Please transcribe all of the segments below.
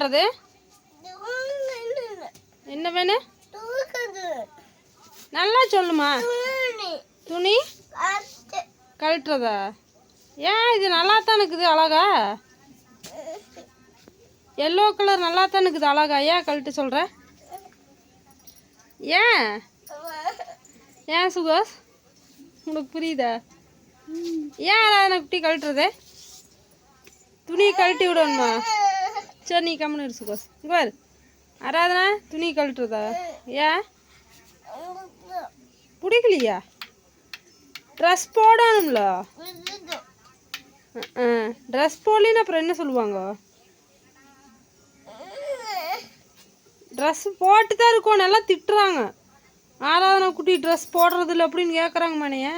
பண்ணுறது என்ன வேணும் நல்லா சொல்லுமா. துணி கழட்டுறதா? ஏன் இது நல்லா தான் இருக்குது அழகா? எல்லோ கலர் நல்லா தான் இருக்குது அழகா. ஏன் கழட்டு சொல்கிற ஏன்? ஏன் சுகாஷ் உனக்கு புரியுதா? ஏன் ஆராதனை குட்டி கழட்டுறது? துணி கழட்டி விடணுமா? சரி நீ கம்முன்னு இரு சுகாஸ் இங்கே பாரு. ஆராதனா துணி கழட்டுறதா? ஏன் பிடிக்கலையா? ட்ரெஸ் போடணும்ல? ட்ரெஸ் போடலின்னு அப்புறம் என்ன சொல்லுவாங்க? ட்ரெஸ் போட்டு தான் இருக்கோம். நல்லா திட்டுறாங்க. ஆராதனை குட்டி ட்ரெஸ் போடுறது இல்லை அப்படின்னு கேட்குறாங்க மனைய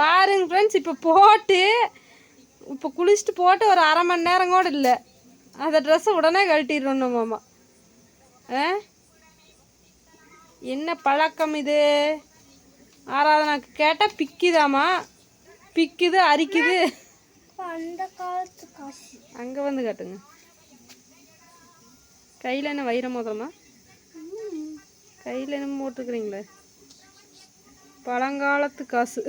பாருங்க ஃப்ரெண்ட்ஸ் இப்போ போட்டு இப்போ குளிச்சுட்டு போட்டு ஒரு அரை மணி நேரம் கூட இல்லை. அந்த ட்ரெஸ்ஸை உடனே கழட்டிடணும் மாமா. ஆ? என்ன பழக்கம் இது? ஆராதனாக்கு கேட்டால் பிக்குதாமா? பிக்குது அரிக்குது. அந்த காலத்து காசு. அங்கே வந்து காட்டுங்க. கையில் என்ன வைர மோதிரமா? கையில் என்ன போட்டுருக்குறீங்களே பழங்காலத்து காசு.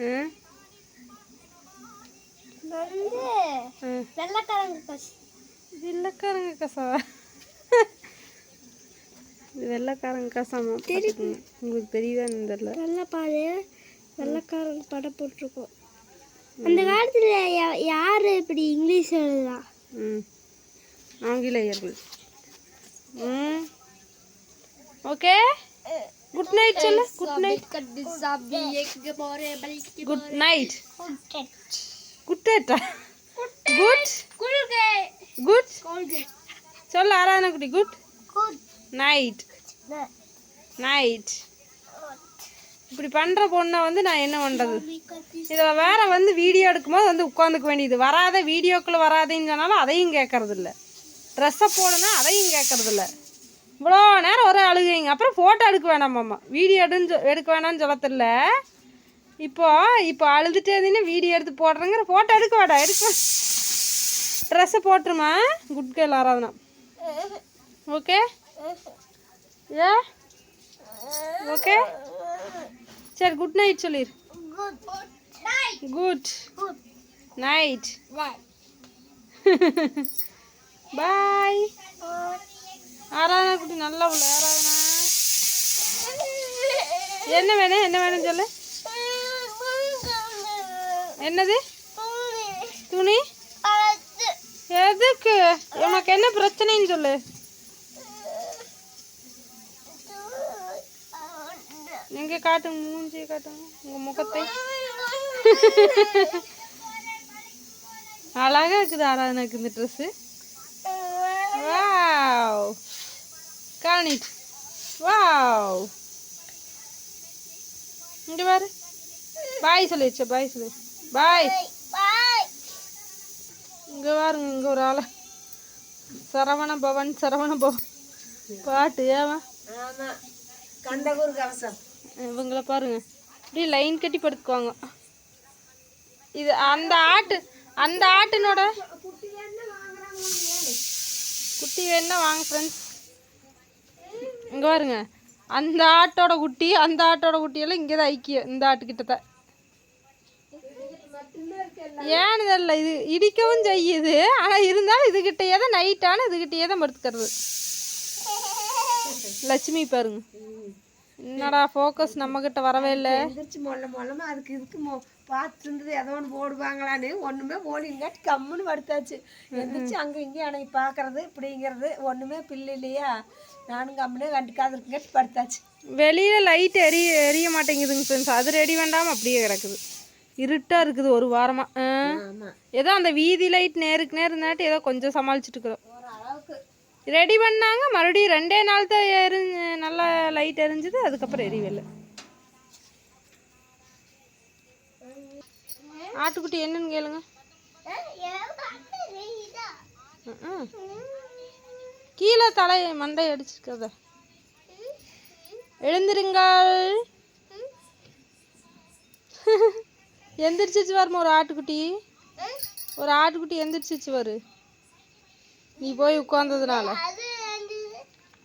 ஆ? வந்து. வெள்ளக்காரங்க காசு. இது வெள்ளைக்காரங்க காசா இது வெள்ளைக்காரங்க காசாமா? பார்த்துக்குங்க. உங்களுக்கு தெரியுதான்னு தெரியல. வெள்ளை பாரு வெள்ளக்காரங்க படம் போட்டிருக்கோம். அந்த காலத்துல யாரு இப்படி இங்கிலீஷ் எழுதலாம் ம். ஆங்கிலேயர்கள். ம். ஓகே? குட் நைட் சொல்லு. Good night good night good நைட்டா குட் குட் சொல்லு ஆராதனை குட்டி குட் நைட் நைட் இப்படி பண்ணுற பொண்ணை வந்து நான் என்ன பண்ணுறது இதில் வேற வந்து வீடியோ எடுக்கும்போது வந்து உட்காந்துக்க வேண்டியது. வராத வீடியோக்குள்ளே வராதேன்னு சொன்னாலும் அதையும் கேட்கறது இல்லை ட்ரெஸ்ஸை போடுனா அதையும் கேட்கறது இல்லை இவ்வளோ நேரம் ஒரு அழுகுறீங்க அப்புறம் ஃபோட்டோ எடுக்க வேணாமாம்மா வீடியோ எடுன்னு எடுக்க வேணாம்னு சொல்ல இப்போ இப்போ அழுதுட்டே இருந்தீங்கன்னா வீடியோ எடுத்து போடுறேங்கிற ஃபோட்டோ எடுக்க. வாடா எடுக்க ட்ரெஸ்ஸை போட்டுருமா? Good girl Aradhana. ஓகே ஏ? ஓகே சரி குட் நைட் சொல்லிடு குட் நைட் பாய் ஆராதனா குட்டி நல்லா உள்ள ஆராதனா. என்ன வேணும் என்ன வேணும் சொல்லு? என்னது? துணி. எதுக்கு? உனக்கு என்ன பிரச்சனைன்னு சொல்லு. எங்க காட்டுங்க மூஞ்சி காட்டுங்க உங்க முகத்தை. அழகா இருக்குது ஆராதனாக்கு இந்த ட்ரெஸ்ஸு வாவ் காணிட் வாவ் இங்க பாரு. பாய் சொல்லிடுச்சு பாய் சொல்லு. பாய். இங்க பாருங்க இங்க ஒரு ஆள. சரவண பவன் சரவண பவன். பாட்டு ஏவன் கண்டகூர் கவசம். இவங்கள பாருங்க. அப்படியே லைன் கட்டி படுத்துக்குவாங்க. இது அந்த ஆட்டு அந்த ஆட்டினோட குட்டி வேணா வாங்க ஃப்ரெண்ட்ஸ் இங்கே பாருங்க. அந்த ஆட்டோட குட்டி அந்த ஆட்டோட குட்டியெல்லாம் இங்கே தான் ஐக்கியம் இந்த ஆட்டுக்கிட்ட தான் ஏன்னு தெரியல இது இடிக்கவும் செய்யுது. ஆனால் இருந்தாலும் இதுகிட்டயே தான் நைட்டான இதுகிட்டயே தான் படுத்துக்கிறது. லட்சுமி பாருங்க. என்னடா ஃபோக்கஸ் நம்மக்கிட்ட வரவே இல்லை. எந்திரிச்சு மொல்ல மொல்லமா அதுக்கு இதுக்கு மொ பார்த்துட்டு இருந்தது ஏதோ ஒன்று போடுவாங்களான்னு ஒன்றுமே போடிங்காட்டி கம்முன்னு படுத்தாச்சு. எந்திரிச்சு அங்கே இங்கேயும் அன்னைக்கு பார்க்கறது இப்படிங்கிறது ஒன்றுமே பில்லு இல்லையா? நானும் கம்முனே கண்டுக்காது இருக்குங்காட்டி படுத்தாச்சு. வெளியில் லைட் எரிய எரிய மாட்டேங்குதுங்க ஃப்ரெண்ட்ஸ் அது ரெடி வேண்டாமல் அப்படியே கிடக்குது. இருட்டாக இருக்குது ஒரு வாரமாக ஏதோ அந்த வீதி லைட் நேருக்கு நேர் இருந்தாட்டி ஏதோ கொஞ்சம் சமாளிச்சுட்டு இருக்கிறோம் ரெடி பண்ணாங்க. மறுபடியும் ரெண்டே நாள் தான் எரிஞ்சு நல்லா லைட் எரிஞ்சுது. அதுக்கப்புறம் எரியவில்லை ஆட்டுக்குட்டி என்னன்னு கேளுங்க. கீழே தலை மண்டை அடிச்சிருக்கத எழுந்திருங்கள். எந்திரிச்சிச்சு வரமா ஒரு ஆட்டுக்குட்டி. ஒரு ஆட்டுக்குட்டி எந்திரிச்சிச்சு வரு நீ போய் உட்காந்ததுனால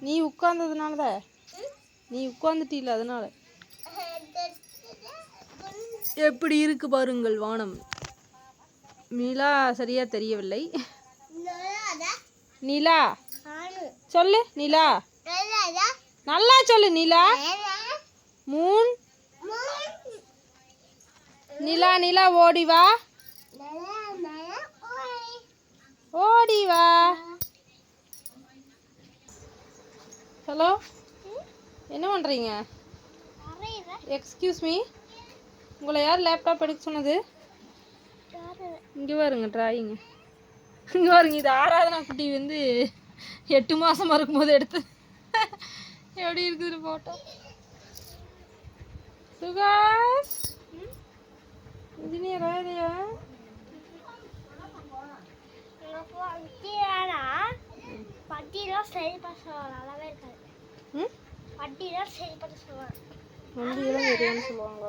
நீ உட்கார்ந்ததுனால தான் நீ உட்கார்ந்துட்டீல அதனால. எப்படி இருக்கு பாருங்கள் வானம். நிலா சரியா தெரியவில்லை. நிலா? சொல்லு நிலா. நல்லா சொல்லு நிலா. மூன் நிலா நிலா ஓடி வா. ஓடி வா. ஹலோ என்ன பண்ணுறீங்க எக்ஸ்கியூஸ் மீ உங்களை யார் லேப்டாப் எடுக்க சொன்னது? இங்கே வருங்க டிராயிங் இங்கே வருங்க இது ஆராதனா குட்டி வந்து எட்டு மாதமாக இருக்கும்போது எடுத்து எப்படி இருக்குது ஃபோட்டோ சுகா! நல்லாவே இருக்காது. ம்? பண்ண சொல்லுவாங்க. வண்டியெல்லாம் தெரியாதுன்னு சொல்லுவாங்க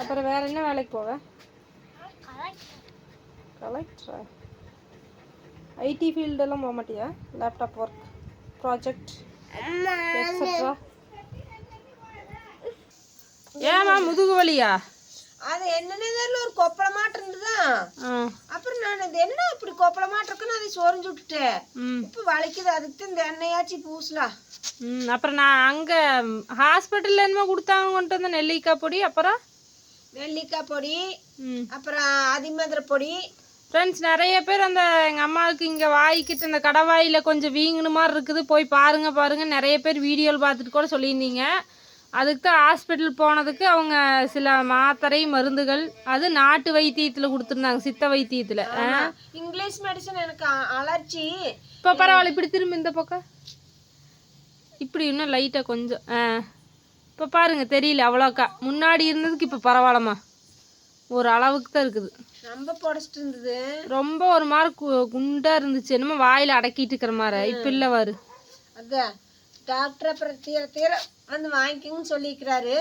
அப்புறம் வேற என்ன வேலைக்கு போவ? கலெக்டரா? ஐடி ஃபீல்டெல்லாம் போக மாட்டியா? லேப்டாப் ஒர்க் ப்ராஜெக்ட் எக்ஸட்ரா ஏமா முதுகு வலியா? அது என்னன்னு தெரியல ஒரு கொப்பளமாட்டு இருந்துதான் அப்புறம் நான் இது என்ன இப்படி கொப்பளமாட்டு இருக்குன்னு அதை சொரிஞ்சு விட்டுட்டேன். ம். இப்போ வலிக்குது அதுக்கு தான் இந்த எண்ணெயாச்சும் பூசலாம் ம் அப்புறம் நான் அங்கே ஹாஸ்பிட்டலில் என்னமோ கொடுத்தாங்க கொண்டு வந்த நெல்லிக்காய் பொடி அப்புறம்? நெல்லிக்காய் பொடி அப்புறம் அதிமதுரை பொடி. ஃப்ரெண்ட்ஸ் நிறைய பேர் அந்த எங்கள் அம்மாவுக்கு இங்கே வாய்க்கிட்ட இந்த கடவாயில் கொஞ்சம் வீங்கின மாதிரி இருக்குது. போய் பாருங்க பாருங்க நிறைய பேர் வீடியோவில் பார்த்துட்டு கூட சொல்லியிருந்தீங்க. அதுக்கு தான் ஹாஸ்பிட்டல் போனதுக்கு அவங்க சில மாத்திரை மருந்துகள் அது நாட்டு வைத்தியத்தில் கொடுத்துருந்தாங்க சித்த வைத்தியத்தில். இங்கிலீஷ் மெடிசன் எனக்கு அலர்ஜி இப்போ பரவாயில்ல இப்படி திரும்ப இந்த பக்கம். இப்படி இன்னும் லைட்டாக கொஞ்சம் ஆ. இப்போ பாருங்க தெரியல அவ்வளோக்கா. முன்னாடி இருந்ததுக்கு இப்போ பரவாயில்லம்மா. ஒரு அளவுக்கு தான் இருக்குது. ரொம்ப புடச்சிட்டு இருந்தது. ரொம்ப ஒரு மாதிரி கு- குண்டா இருந்துச்சு. என்னமோ வாயில அடக்கிட்டு இருக்கிற மாதிரி. இப்ப இல்ல வாரு அதான் டாக்டர் அப்புறம் தீர தீர வந்து வாங்கிக்கோங்கன்னு சொல்லியிருக்கிறாரு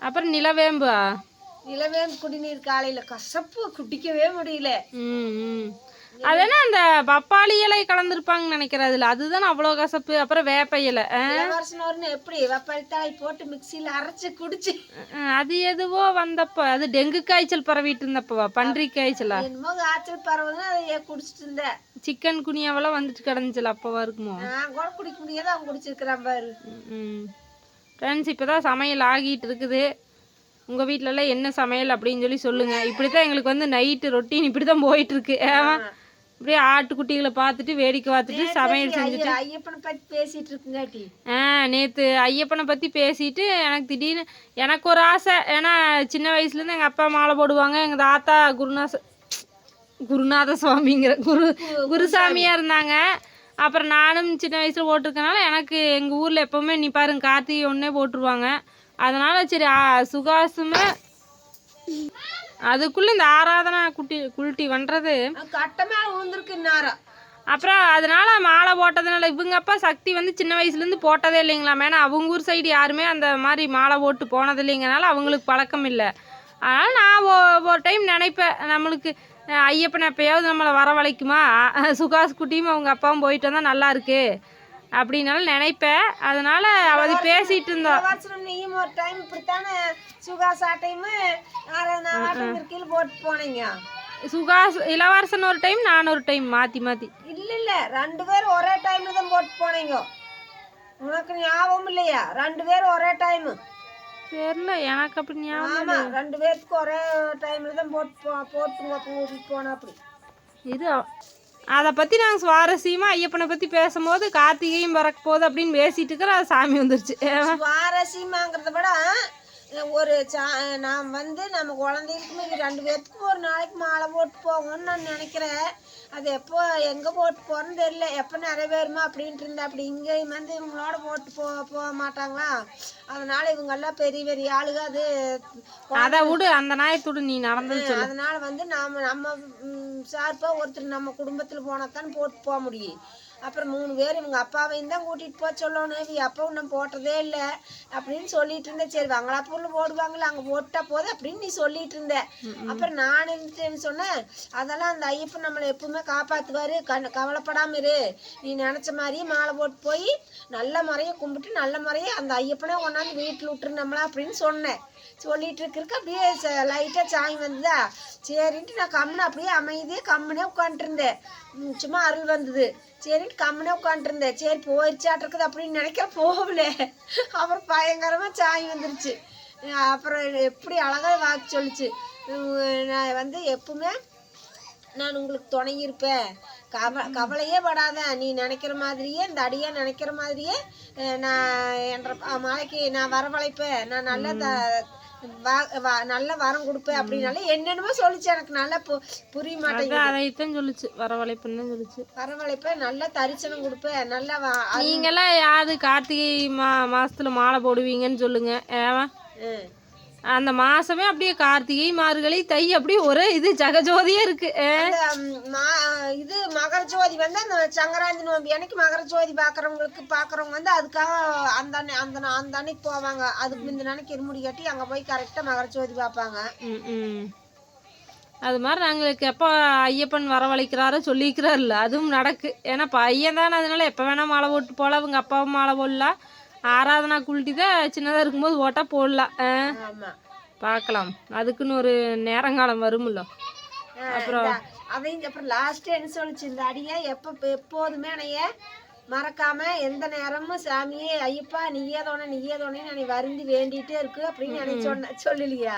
அப்புறம் நிலவேம்பா? நிலவே குடிநீர் காலையில கசப்பு குடிக்கவே முடியல. அதென்ன அந்த பப்பாளி இலை கலந்துருப்பாங்கன்னு நினைக்கிறேன் அதுல அதுதானே அவ்வளோ கசப்பு. அப்புறம் வேப்ப இலை. எப்படி வெப்பத்தாய் போட்டு மிக்சியில அரைச்சு குடிச்சு? அது எதுவோ வந்தப்ப. அது டெங்கு காய்ச்சல் பரவிட்டு இருந்தப்பவா? பன்றி காய்ச்சலா? காய்ச்சல் பரவுதுன்னு அதை குடிச்சிட்டு இருந்தேன் சிக்கன் குனியாவெல்லாம் வந்துட்டு கிடந்துச்சுல அப்பவா இருக்குமோ? நான் கூட குடிக்க முடியாத அவன் குடிச்சிருக்கிறான் பாரு. ஃப்ரெண்ட்ஸ் இப்போ தான் சமையல் ஆகிட்டு இருக்குது. உங்கள் வீட்டிலலாம் என்ன சமையல் அப்படின்னு சொல்லி சொல்லுங்கள் இப்படி தான் எங்களுக்கு வந்து நைட்டு ரொட்டீன் இப்படி தான் போயிட்டுருக்கு ஏமா இப்படியே ஆட்டுக்குட்டிகளை பார்த்துட்டு வேடிக்கை பார்த்துட்டு சமையல் செஞ்சுட்டு. ஐயா, ஐயப்பனை பத்தி பேசிட்டு இருக்குங்காட்டி ஆ நேற்று ஐயப்பனை பற்றி பேசிட்டு எனக்கு திடீர்னு எனக்கு ஒரு ஆசை. ஏன்னா சின்ன வயசுலேருந்து எங்கள் அப்பா மாலை போடுவாங்க. எங்கள் தாத்தா குருநாச குருநாத சுவாமிங்கிற குரு குருசாமியாக இருந்தாங்க. அப்புறம் நானும் சின்ன வயசில் போட்டிருக்கனால எனக்கு எங்கள் ஊரில் எப்போவுமே நீ பாருங்க கார்த்திகை ஒன்றே போட்டுருவாங்க. அதனால் சரி சுகாசுமே அதுக்குள்ளே இந்த ஆராதனா குட்டி குல்ட்டி பண்ணுறது கட்ட மேல விழுந்திருக்கு இந்நேரம் அப்புறம் அதனால மாலை போட்டதுனால இவங்க அப்பா சக்தி வந்து சின்ன வயசுலேருந்து போட்டதே இல்லைங்களாம் ஏன்னா அவங்க ஊர் சைடு யாருமே அந்த மாதிரி மாலை போட்டு போனது இல்லைங்கனால அவங்களுக்கு பழக்கம் இல்லை. அதனால் நான் ஒரு டைம் நினைப்பேன். நம்மளுக்கு ஐயப்பன் எப்பயாவது நம்மளை வரவழைக்குமா? சுகாஸ் குட்டியும் அவங்க அப்பாவும் போயிட்டு வந்தால் நல்லா அப்படின்னாலும் நினைப்பேன். அதனால அவதி பேசிட்டு இருந்தோம் வருஷம் நீயும் ஒரு டைம் இப்படித்தானே நான் ஆட்டம் இருக்கையில் போட்டு போனீங்க? சுகாஸ் இளவரசன் ஒரு டைம் நான் ஒரு டைம் மாற்றி மாற்றி இல்ல இல்ல. ரெண்டு பேரும் ஒரே டைம்ல தான் போட்டு போனீங்க. உனக்கு ஞாபகம் இல்லையா? ரெண்டு பேரும் ஒரே டைம் தெரியல எனக்கு அப்படி ஞாபகம் ஆமா ரெண்டு பேருக்கு ஒரே டைம்ல தான் போட்டு போ போட்டு அப்போ கூட்டிட்டு போனா அப்படி. இது அதை பற்றி நாங்கள் சுவாரஸ்யமாக ஐயப்பனை பற்றி பேசும்போது கார்த்திகையும் பிறக்க போகுது அப்படின்னு பேசிட்டு இருக்கிற அது சாமி வந்துருச்சு. சுவாரஸ்யமாங்கிறத விட ஒரு சா நான் வந்து நம்ம குழந்தைகளுக்குமே ரெண்டு பேர்த்துக்கும் ஒரு நாளைக்கு மாலை போட்டு போகணும்னு நான் நினைக்கிறேன். அது எப்போ எங்கே போட்டு போகிறேன்னு தெரியல. எப்போ நிறைவேறுமா அப்படின்ட்டு இருந்தேன் அப்படி இங்கே வந்து இவங்களோட போட்டு போ போக மாட்டாங்களா? அதனால இவங்கெல்லாம் பெரிய பெரிய ஆளுங்க. அது அதை விடு அந்த நாயத்துடு நீ நடந்தது சொல்லு. அதனால வந்து நாம நம்ம சார்பாக ஒருத்தர் நம்ம குடும்பத்தில் போனால் தானே போட்டு போக முடியும். அப்புறம் மூணு பேர் இவங்க அப்பாவையும் தான் கூட்டிகிட்டு போக சொல்லணும். இவங்க அப்பாவும் நான் போட்டதே இல்லை. அப்படின்னு சொல்லிட்டு இருந்தேன். சரி வங்களாப்பூரில் போடுவாங்களே அங்கே போட்டா போதும் அப்படின்னு நீ சொல்லிட்டு இருந்த. அப்புறம் நான் இருந்துட்டு சொன்னேன். அதெல்லாம் அந்த ஐயப்பன் நம்மளை எப்பவுமே காப்பாற்றுவார் கண் கவலைப்படாம இரு. நீ நினச்ச மாதிரியே மாலை போட்டு போய் நல்ல முறையை கும்பிட்டு நல்ல முறையை அந்த ஐயப்பனை கொண்டாந்து வீட்டில் விட்டுரு நம்மளா அப்படின்னு சொன்னேன். சொல்லிட்டு இருக்கிறதுக்கு அப்படியே லைட்டாக சாய் வந்ததா? சரின்ட்டு நான் கம்முன்னு அப்படியே அமைதியாக கம்முனே உட்காந்துருந்தேன் சும்மா அருள் வந்தது. சரின்ட்டு கம்முனே உட்காந்துருந்தேன் சரி போயிடுச்சாட்டிருக்குது அப்படின்னு நினைக்க போகல. அப்புறம் பயங்கரமாக சாய் வந்துருச்சு. அப்புறம் எப்படி அழகாக வாக்கு சொல்லுச்சு. நான் வந்து எப்பவுமே நான் உங்களுக்கு துணை இருப்பேன் கவ கவலையே படாத. நீ நினைக்கிற மாதிரியே இந்த அடியா நினைக்கிற மாதிரியே நான் என்ற மலைக்கு நான் வரவழைப்பேன். நான் நல்ல த நல்ல வரம் கொடுப்பேன் அப்படின்னால என்னென்னமோ சொல்லிச்சு எனக்கு. நல்லா பு- புரிய மாட்டேங்குது. அதைத்தான் சொல்லுச்சு. வரவழைப்புன்னு சொல்லுச்சு. வரவழைப்பேன் நல்ல தரிசனம் கொடுப்பேன். நல்லா நீங்கெல்லாம் யாது கார்த்திகை மா மாசத்துல மாலை போடுவீங்கன்னு சொல்லுங்க. ஏவன் ம். அந்த மாசமே அப்படியே கார்த்திகை மார்கழி தை அப்படியே ஒரே இது ஜகஜோதியே இருக்கு. மா- இது மகர ஜோதி வந்து அந்த சங்கராந்தி நோம்பி அன்னைக்கு மகர ஜோதி பார்க்குறவங்களுக்கு பார்க்குறவங்க வந்து அதுக்காக அந்த அந்த அந்த அன்னைக்கு போவாங்க. அதுக்கு முந்தின நாளைக்கு இருமுடி கட்டி அங்கே போய் கரெக்டாக மகர ஜோதி பார்ப்பாங்க. அது மாதிரி நாங்களுக்கு எப்போ ஐயப்பன் வரவழைக்கிறாரோ சொல்லிக்கிறாருல்ல அதுவும் நடக்கு. ஏன்னா பையன் தானே அதனால எப்போ வேணால் மாலை போட்டு போகலாம் அவங்க அப்பாவும் மாலை போடலாம் ஆராதனா குளிட்டி தான் சின்னதாக இருக்கும்போது ஓட்டா போடலாம் பார்க்கலாம் அதுக்குன்னு ஒரு நேரங்காலம் வரும்ல. அப்புறம் அதையும் அப்புறம் லாஸ்ட்டு என்ன சொல்லுச்சு? இந்த அடியை எப்போ எப்போதுமே அணைய மறக்காம எந்த நேரமும் சாமியே ஐயப்பா நீயே தோணை நீயே தோணை நான் வருந்தி வேண்டிட்டே இருக்கு அப்படின்னு எனக்கு சொன்ன சொல்லலையா?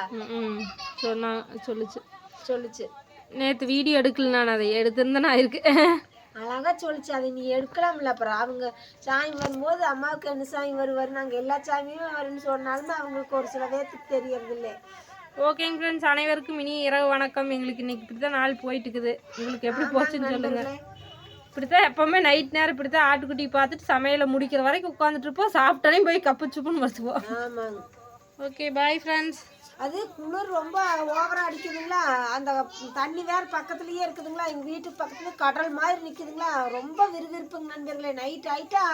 சொன்னா சொல்லுச்சு. சொல்லுச்சு. நேற்று வீடியோ எடுக்கல நான் அதை எடுத்திருந்தேன் இருக்கு. அழகா சொல்லிச்சு. அதை நீ எடுக்கலாம்ல அப்புறம் அவங்க சாமி வரும்போது அம்மாவுக்கு என்ன சாமி வருவார் நாங்கள் எல்லா சாமியும் வரும்னு சொன்னாலுமே அவங்களுக்கு ஒரு சில பேர்த்துக்கு தெரியறது இல்லை ஓகேங்க ஃப்ரெண்ட்ஸ் அனைவருக்கும் இனி இரவு வணக்கம். எங்களுக்கு இன்னைக்கு இப்படி தான் நாள் போயிட்டு இருக்குது உங்களுக்கு எப்படி போச்சுன்னு சொல்லுங்க. இப்படித்தான் எப்பவுமே நைட் நேரம் இப்படித்தான் ஆட்டுக்குட்டி பார்த்துட்டு சமையலை முடிக்கிற வரைக்கும் உட்காந்துட்டு இருப்போம். சாப்பிட்டாலே போய் கப்பு சுப்புன்னு வச்சுக்குவோம். ஆமாங்க. ஓகே பாய் ஃப்ரெண்ட்ஸ் அது குளிர் ரொம்ப ஓவரா அடிக்குதுங்களா? அந்த தண்ணி வேற பக்கத்துலயே இருக்குதுங்களா? எங்க வீட்டுக்கு பக்கத்துல கடல் மாதிரி நிக்குதுங்களா? ரொம்ப விறுவிறுப்புங்க நண்பர்களே. நைட் ஆயிட்டா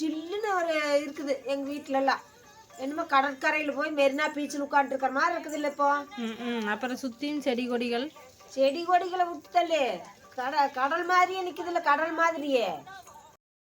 சில்லுன்னு ஒரு இருக்குது எங்க வீட்டுல எல்லாம் என்னமோ கடற்கரையில போய் மெரினா பீச்சில் உட்காந்துருக்கிற மாதிரி இருக்குது இல்லை இப்போ அப்புறம் சுற்றியும் செடி கொடிகள். செடி கொடிகளை விட்டுதல்லே. கட கடல் மாதிரியே நிக்குதுல்ல கடல் மாதிரியே.